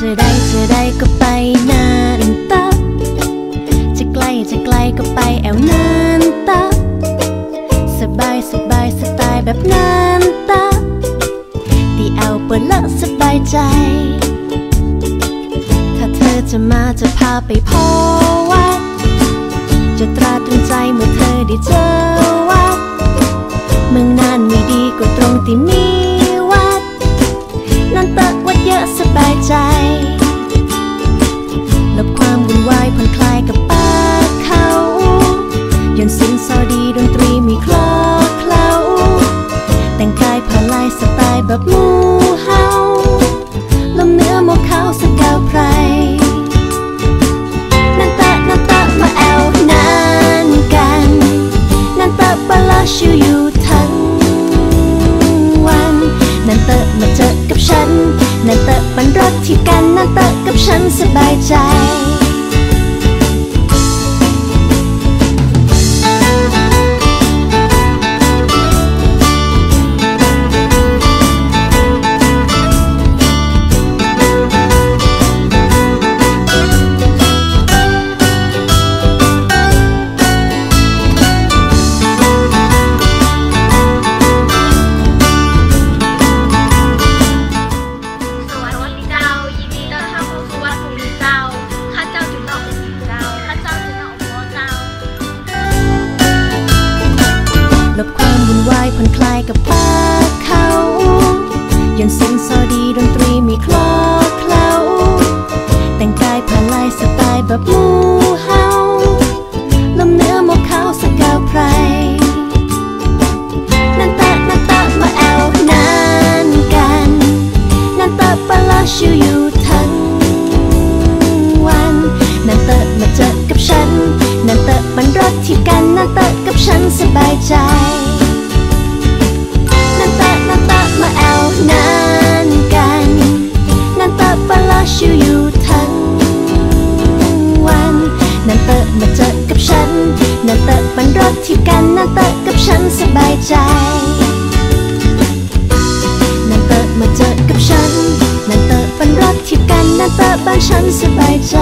จะได้จะได้ก็ไปนานตะจะไกลจะไกลก็ไปแอวนานตะสบายสบายสไตล์แบบนานตะตีเอาเปิดละสบายใจ ถ้าเธอจะมาจะพาไปพอวัดจะตราตรึงใจเมื่อเธอได้เจอวัดเมืองนานไม่ดีกว่าตรงที่มี แบบหมูเฮาลมเนื้อหมกขาวสกาวไพรนันเตะนันเตะมาแอวนานกันนันเตะบลาชิวอยู่ทั้งวันนันเตะมาเจอกับฉันนันเตะมันรักที่กันนันเตะกับฉันสบายใจ ลบความวุ่นวายผ่อนคลายกับป่าเขายันเสียงซอดีดนตรีมีคลอเคล้าแต่งกายผ่าลายสไตล์แบบมูเฮาลมเนื้อหมกขาวสกาวไพรนั่นเตะนันเตะมาแอวนานกันนันเตะปลาชิวอยู่ทั้งวันนั่นเตะมาเจอกับฉันนั่นเตะมันรักที่กันนั่นเตะกับฉันสบายใจ ที่กันนั่นเตะกับฉันสบายใจนันเตะมาเจอกับฉันนันเตะเป็นรักที่กันนันเตะบ้านฉันสบายใจ